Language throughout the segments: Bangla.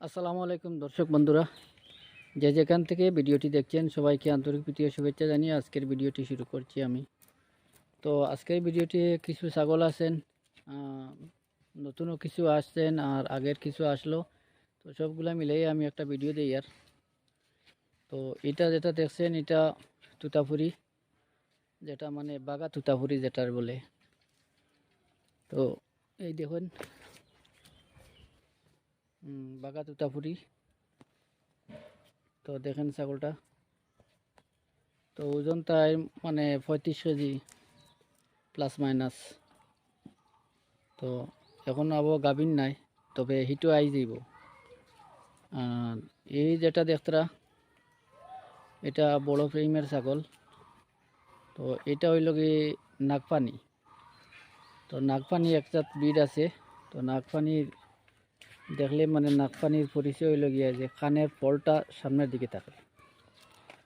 আসসালামু আলাইকুম দর্শক বন্ধুরা, যে যেখান থেকে ভিডিওটি দেখছেন সবাইকে আন্তরিক প্রীতীয় শুভেচ্ছা জানিয়ে আজকের ভিডিওটি শুরু করছি আমি। তো আজকের ভিডিওটি কিছু ছাগল আছেন নতুনও কিছু আসছেন আর আগের কিছু আসলো। তো সবগুলা মিলেই আমি একটা ভিডিও দিই আর। তো এটা যেটা দেখছেন এটা তুতাপুরি, যেটা মানে বাগা তুতাপুরি যেটার বলে। তো এই দেখুন বাঘা তুতাপুরি তো দেখেন ছাগলটা। তো ওজন তাই মানে পঁয়ত্রিশ কেজি প্লাস মাইনাস তো এখন আবো গাভিন নাই, তবে হিটু আই যাইব আর এই যেটা দেখতরা, এটা বড় ফ্রেমের ছাগল। তো এটা হইল কি নাগপানি তো নাগপানি একটা ব্রিড আছে। তো নাগপানির দেখলে মানে নাকপানির পরিচয় হইল গিয়া যে কানের ফলটা সামনের দিকে থাকে।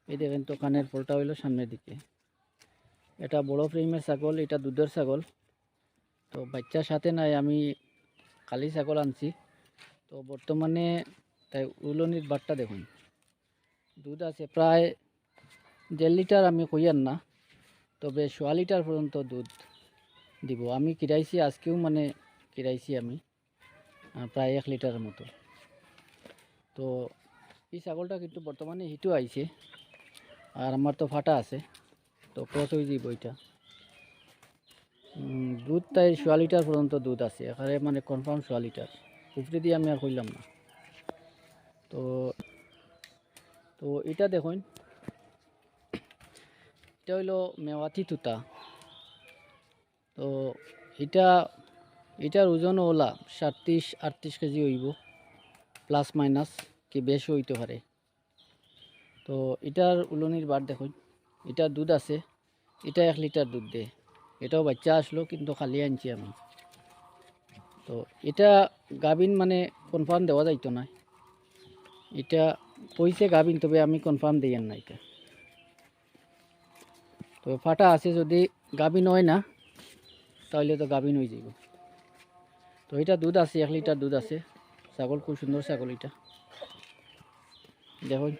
এই দেখেন তো কানের ফলটা হইল সামনের দিকে। এটা বড় ফ্রেমের ছাগল, এটা দুধের ছাগল। তো বাচ্চার সাথে নাই, আমি কালি ছাগল আনছি। তো বর্তমানে তাই উলনির বাটটা দেখুন। দুধ আছে প্রায় দেড় লিটার, আমি কইয়ার না। তবে সোয়া লিটার পর্যন্ত দুধ দিব। আমি কিরাইছি, আজকেও মানে কিরাইছি আমি। প্রায় এক লিটারের মতো। তো এই ছাগলটা কিন্তু বর্তমানে হিটু আইছে, আর আমার তো ফাটা আছে, তো ক্রস হয়ে যাব এটা। দুধ তাই সোয়া লিটার পর্যন্ত দুধ আছে এখানে মানে কনফার্ম সোয়া লিটার। উপরে দিয়ে আমি আর কইলাম না। তো তো এটা দেখুন, এটা হইল মেওয়াতি তুতা। তো এটা এটার ওজন ওলা সাতত্রিশ, আটত্রিশ কেজি হইব, প্লাস মাইনাস কি বেশ হইতে পারে। তো এটার উলনির বার দেখুন এটার দুধ আছে, এটা এক লিটার দুধ দে। এটাও বাচ্চা আসলো, কিন্তু খালি আনছি আমি। তো এটা গাভিন মানে কনফার্ম দেওয়া যাইতো না। এটা কইছে গাভিন তবে আমি কনফার্ম দিই না এটা তো। ফাটা আছে, যদি গাভিন হয় না, তাহলে তো গাভিন হয়ে যাইব। তো এটা দুধ আছে, এক লিটার দুধ আছে। ছাগল খুব সুন্দর ছাগল এটা। দেখুন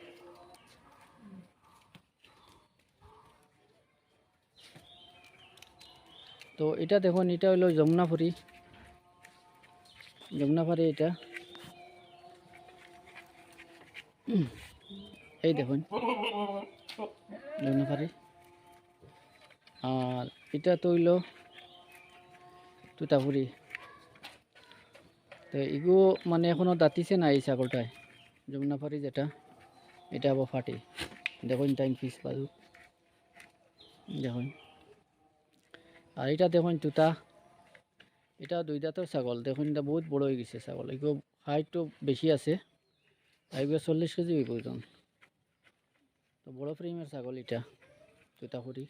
তো এটা দেখুন, এটা হলো যমুনাফুরি। যমুনাফারি এটা। এই দেখুন, যমুনাফারি। আর এটা তো হইল তুতাপুরি তো এগু মানে এখনও দাঁতিছে না এই ছাগলটায় যমুনাফারি যেটা, এটা আবার ফাটে। দেখুন টাইম পিস বাজু দেখুন। আর এটা দেখুন তুতা এটা দুই দাঁতের ছাগল। দেখুন এটা বহুত বড় হয়ে গেছে ছাগল। এগুলো হাইটও বেশি আছে। এগুলো চল্লিশ কেজি ওজন তো বড় ফ্রেমের ছাগল এটা তুতাপুরি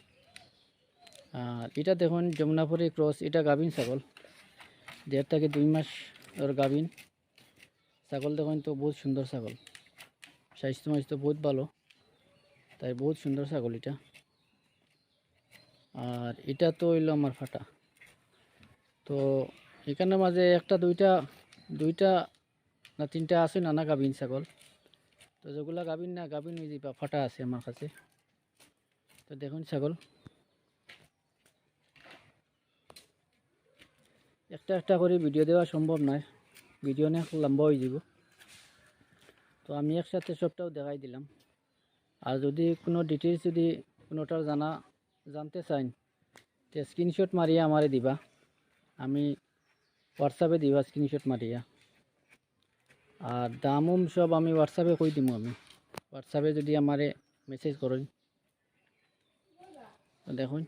আর এটা দেখুন যমুনাপুরি ক্রস এটা গাভিন ছাগল। দেড় থেকে দুই মাস ওর গাভিন। ছাগল দেখুন তো বহুত সুন্দর ছাগল। স্বাস্থ্য মাস্থ্য বহুত ভালো, তাই বহুত সুন্দর ছাগল এটা। আর এটা তো হইল আমার ফাটা। তো এখানে মাঝে একটা, দুইটা দুইটা না তিনটা আছে নানা গাভিন ছাগল। তো যেগুলা গাভিন না, গাভিন ওই যে ফাটা আছে আমার কাছে। তো দেখুন ছাগল। একটা একটা করে ভিডিও দেওয়া সম্ভব নয়। ভিডিও অনেক লম্বা হয়ে যাব। তো আমি একসাথে সবটাও দেখাই দিলাম। আর যদি কোনো ডিটেলস যদি কোনোটার জানা, জানতে চান তো স্ক্রিনশট মারিয়া আমারে দিবা। আমি হোয়াটসঅ্যাপে দিবা স্ক্রিনশট মারিয়া। আর দামুম সব আমি হোয়াটসঅ্যাপে কই দিমু আমি। হোয়াটসঅ্যাপে যদি আমারে মেসেজ করেন। দেখুন।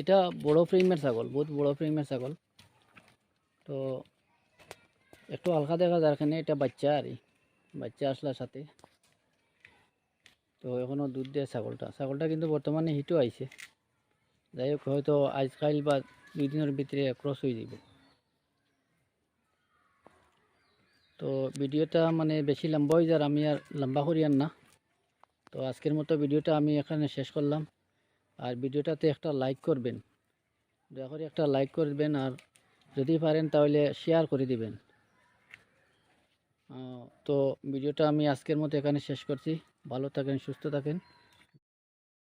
এটা বড় ফ্রেমের ছাগল, বহুত বড় ফ্রেমের ছাগল। তো একটু হালকা দেখা যার এখানে এটা বাচ্চা আর। বাচ্চা আসলার সাথে। তো এখনও দুধ দেয় ছাগলটা। ছাগলটা কিন্তু বর্তমানে হিটও আইছে। যাই হোক, হয়তো আজকাল বা দুই দিনের ভিতরে ক্রস হয়ে যাবে তো ভিডিওটা মানে বেশি লম্বা হয়ে যার আমি আর লম্বা করি আর না। তো আজকের মতো ভিডিওটা আমি এখানে শেষ করলাম। আর ভিডিওটাতে একটা লাইক করবেন। দয়া করে একটা লাইক করবেন আর যদি পারেন তাহলে শেয়ার করে দিবেন। তো ভিডিওটা আমি আজকের মতো এখানে শেষ করছি। ভালো থাকেন, সুস্থ থাকেন।